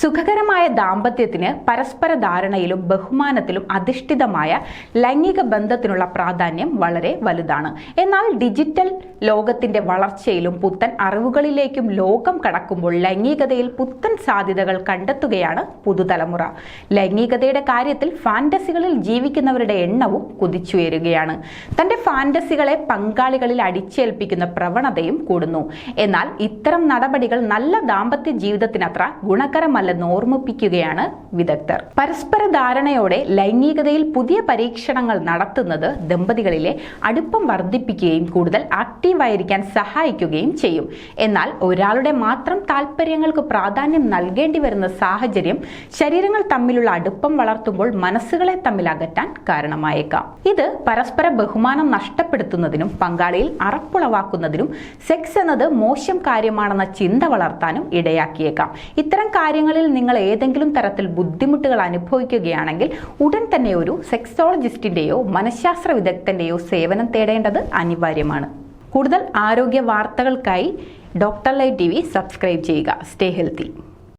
സുഖകരമായ ദാമ്പത്യത്തിന് പരസ്പര ധാരണയിലും ബഹുമാനത്തിലും അധിഷ്ഠിതമായ ലൈംഗിക ബന്ധത്തിനുള്ള പ്രാധാന്യം വളരെ വലുതാണ്. എന്നാൽ ഡിജിറ്റൽ ലോകത്തിന്റെ വളർച്ചയിലും പുത്തൻ അറിവുകളിലേക്കും ലോകം കടക്കുമ്പോൾ ലൈംഗികതയിൽ പുത്തൻ സാധ്യതകൾ കണ്ടെത്തുകയാണ് പുതുതലമുറ. ലൈംഗികതയുടെ കാര്യത്തിൽ ഫാന്റസികളിൽ ജീവിക്കുന്നവരുടെ എണ്ണവും കുതിച്ചുയരുകയാണ്. തന്റെ ഫാന്റസികളെ പങ്കാളികളിൽ അടിച്ചേൽപ്പിക്കുന്ന പ്രവണതയും കൂടുന്നു. എന്നാൽ ഇത്തരം നടപടികൾ നല്ല ദാമ്പത്യ ജീവിതത്തിനത്ര ഗുണകരമല്ലെന്ന് ഓർമ്മിപ്പിക്കുകയാണ് വിദഗ്ധർ. പരസ്പര ധാരണയോടെ ലൈംഗികതയിൽ പുതിയ പരീക്ഷണങ്ങൾ നടത്തുന്നത് ദമ്പതികളിലെ അടുപ്പം വർദ്ധിപ്പിക്കുകയും കൂടുതൽ ആക്റ്റീവായിരിക്കാൻ സഹായിക്കുകയും ചെയ്യും. എന്നാൽ ഒരാളുടെ മാത്രം താല്പര്യങ്ങൾക്ക് പ്രാധാന്യം നൽകേണ്ടി വരുന്ന സാഹചര്യം ശരീരങ്ങൾ തമ്മിലുള്ള അടുപ്പം വളർത്തുമ്പോൾ മനസ്സുകളെ തമ്മിൽ അകറ്റാൻ കാരണമായേക്കാം. ഇത് പരസ്പര ബഹുമാനം നഷ്ടപ്പെടുത്തുന്നതിനും പങ്കാളിയിൽ അറപ്പുളവാക്കുന്നതിനും സെക്സ് എന്നത് മോശം കാര്യമാണെന്ന ചിന്ത വളർത്താനും ഇടയാക്കിയേക്കാം. ഇത്തരം കാര്യങ്ങളിൽ നിങ്ങൾ ഏതെങ്കിലും തരത്തിൽ ബുദ്ധിമുട്ടുകൾ അനുഭവിക്കുകയാണെങ്കിൽ ഉടൻ തന്നെ ഒരു സെക്സോളജിസ്റ്റിന്റെയോ മനഃശാസ്ത്ര വിദഗ്ധന്റെയോ സേവനം തേടേണ്ടത് അനിവാര്യമാണ്. കൂടുതൽ ആരോഗ്യ വാർത്തകൾക്കായി doctor live T V subscribe ചെയ്യുക. Stay healthy